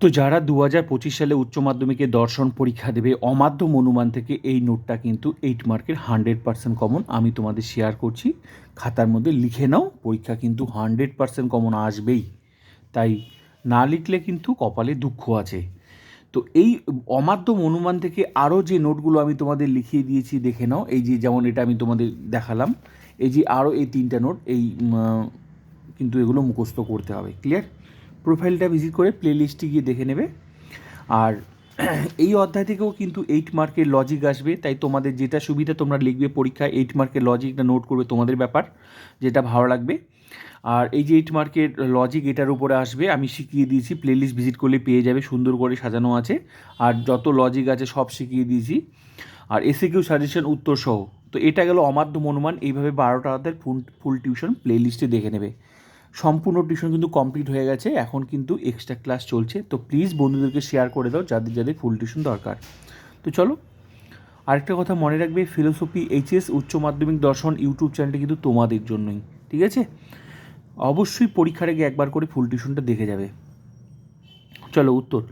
তো যারা দু হাজার পঁচিশ সালে উচ্চ মাধ্যমিকে দর্শন পরীক্ষা দেবে, অমাধ্যম অনুমান থেকে এই নোটটা কিন্তু এইট মার্কের হান্ড্রেড পার্সেন্ট কমন আমি তোমাদের শেয়ার করছি। খাতার মধ্যে লিখে নাও, পরীক্ষা কিন্তু হান্ড্রেড পার্সেন্ট কমন আসবেই। তাই না লিখলে কিন্তু কপালে দুঃখ আছে। তো এই অমাধ্যম অনুমান থেকে আরও যে নোটগুলো আমি তোমাদের লিখিয়ে দিয়েছি, দেখে নাও। এই যে যেমন এটা আমি তোমাদের দেখালাম, এই যে আরও এই তিনটা নোট, এই কিন্তু এগুলো মুখস্থ করতে হবে। ক্লিয়ার প্রোফাইলটা ভিজিট করে প্লে লিস্টে গিয়ে দেখে নেবে। আর এই অধ্যায় থেকেও কিন্তু এইট মার্কের লজিক আসবে। তাই তোমাদের যেটা সুবিধা তোমরা লিখবে পরীক্ষায় এইট মার্কের লজিকটা নোট করবে তোমাদের ব্যাপার, যেটা ভালো লাগবে। আর এই যে এইট মার্কের লজিক এটার উপরে আসবে, আমি শিখিয়ে দিয়েছি প্লেলিস্ট ভিজিট করলে পেয়ে যাবে, সুন্দর করে সাজানো আছে। আর যত লজিক আছে সব শিখিয়ে দিয়েছি। আর এসে কিউ সাজেশন উত্তর সহ। তো এটা গেল অমাধ্যম অনুমান এইভাবে বারোটা হাতের ফুল ফুল টিউশন প্লে লিস্টে দেখে নেবে। সম্পূর্ণ টিউশন কিন্তু কমপ্লিট হয়ে গেছে, এখন কিন্তু এক্সট্রা ক্লাস চলছে। তো প্লিজ বন্ধুদেরকে শেয়ার করে দাও, যাদের যাদের ফুল টিউশন দরকার। তো চলো, আরেকটা কথা মনে রাখবে ফিলোসফি এইচএস উচ্চ মাধ্যমিক, দর্শন ইউটিউব চ্যানেলটা কিন্তু তোমাদের জন্যই, ঠিক আছে? অবশ্যই পরীক্ষার আগে একবার করে ফুল টিউশনটা দেখে যাবে। চলো, উত্তর।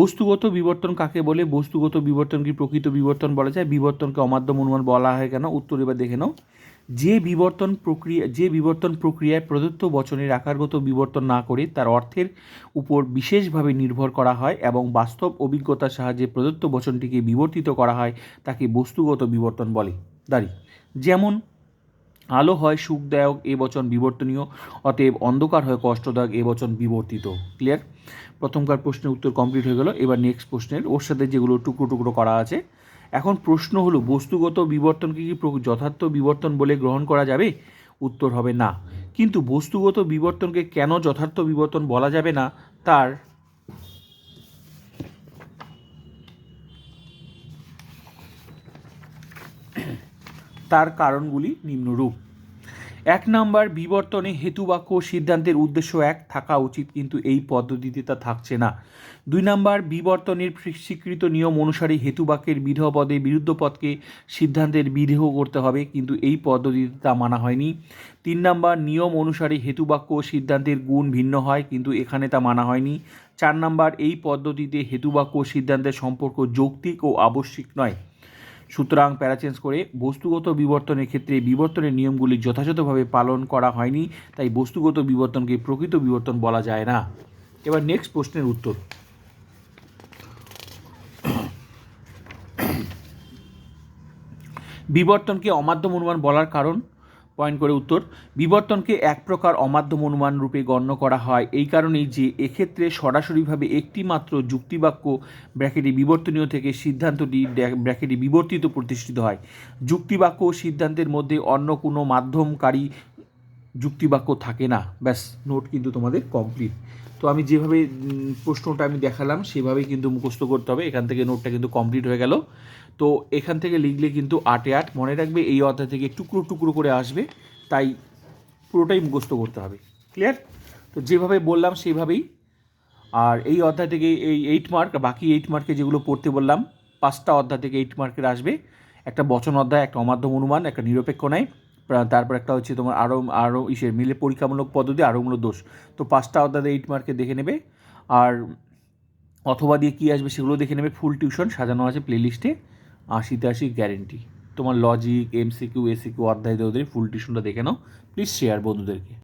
বস্তুগত বিবর্তন কাকে বলে? বস্তুগত বিবর্তন কি প্রকৃত বিবর্তন বলা যায়? বিবর্তনকে অমাধ্যম অনুমান বলা হয় কেন? উত্তর এবার দেখে নাও। যে বিবর্তন প্রক্রিয়া, যে বিবর্তন প্রক্রিয়ায় প্রদত্ত বচনের আকারগত বিবর্তন না করে তার অর্থের উপর বিশেষভাবে নির্ভর করা হয় এবং বাস্তব অভিজ্ঞতার সাহায্যে প্রদত্ত বচনটিকে বিবর্তিত করা হয়, তাকে বস্তুগত বিবর্তন বলে। দাঁড়ি, যেমন, আলো হয় সুখদায়ক, এ বচন বিবর্তনীয়, অতএব অন্ধকার হয় কষ্টদায়ক, এ বচন বিবর্তিত। ক্লিয়ার? প্রথমকার প্রশ্নের উত্তর কমপ্লিট হয়ে গেল, এবার নেক্সট প্রশ্নের, ওর সাথে যেগুলো টুকরো টুকরো করা আছে এখন প্রশ্ন হলো, বস্তুগত বিবর্তনকে কি যথার্থ বিবর্তন বলে গ্রহণ করা যাবে? উত্তর হবে না। কিন্তু বস্তুগত বিবর্তনকে কেন যথার্থ বিবর্তন বলা যাবে না, তার তার কারণগুলি নিম্নরূপ। এক নাম্বার বিবর্তনে হেতুবাক্য ও সিদ্ধান্তের উদ্দেশ্য এক, থাকা উচিত, কিন্তু এই পদ্ধতিতে তা থাকছে না। দুই নাম্বার বিবর্তনের স্বীকৃত নিয়ম অনুসারে হেতুবাক্যের বিধেয় পদে বিরুদ্ধ পদকে সিদ্ধান্তের বিধেয় করতে হবে, কিন্তু এই পদ্ধতিতে তা মানা হয়নি। তিন নাম্বার নিয়ম অনুসারে হেতুবাক্য ও সিদ্ধান্তের গুণ ভিন্ন হয়, কিন্তু এখানে তা মানা হয়নি। চার নাম্বার এই পদ্ধতিতে হেতুবাক্য ও সিদ্ধান্তের সম্পর্ক যৌক্তিক ও আবশ্যিক নয়। সুতরাং প্যারাচেঞ্জ করে বস্তুগত বিবর্তনের ক্ষেত্রে বিবর্তনের নিয়মগুলি যথাযথভাবে পালন করা হয়নি, তাই বস্তুগত বিবর্তনকে প্রকৃত বিবর্তন বলা যায় না। এবার নেক্সট প্রশ্নের উত্তর। বিবর্তনকে অমাধ্যম অনুমান বলার কারণ পয়েন্ট করে উত্তর, বিবর্তনকে এক প্রকার অমাধ্যম অনুমান রূপে গণ্য করা হয়। এই কারণেই যে এক্ষেত্রে সরাসরিভাবে একটি মাত্র যুক্তিবাক্য ব্র্যাকেটে বিবর্তনীয় থেকে সিদ্ধান্তটি ব্র্যাকেটে বিবর্তিত প্রতিষ্ঠিত হয়। যুক্তিবাক্য সিদ্ধান্তের মধ্যে অন্য কোনো মাধ্যমকারী যুক্তিবাক্য থাকে না, ব্যাস, নোট কিন্তু তোমাদের কমপ্লিট তো আমি যেভাবে প্রশ্নটা আমি দেখালাম, সেভাবেই কিন্তু মুখস্থ করতে হবে। এখান থেকে নোটটা কিন্তু কমপ্লিট হয়ে গেল। তো এখান থেকে লিখলে কিন্তু আটে আট। মনে রাখবে এই অধ্যায় থেকে টুকরো টুকরো করে আসবে। তাই পুরোটাই মুখস্থ করতে হবে। ক্লিয়ার তো যেভাবে বললাম সেইভাবেই আর এই অধ্যায় থেকে এই এইট মার্ক বাকি এইট মার্কে যেগুলো পড়তে বললাম, পাঁচটা অধ্যায় থেকে এইট মার্কের আসবে। একটা বচন অধ্যায়, একটা অমাধ্যম অনুমান, একটা নিরপেক্ষ নয় তারপর একটা হচ্ছে তোমার আরও আরও ইসে, মিলে পরীক্ষামূলক পদ্ধতি আরও আরোমূলক দোষ। তো পাঁচটা অর্থাৎ এইট মার্কে দেখে নেবে। আর অথবা দিয়ে কী আসবে সেগুলো দেখে নেবে। ফুল টিউশন সাজানো আছে প্লেলিস্টে আশিতে আশি গ্যারেন্টি তোমার লজিক এমসিকিউ এসিকিউ অধ্যায় দেওয়া ফুল টিউশনটা দেখে নাও। প্লিজ শেয়ার বন্ধুদেরকে।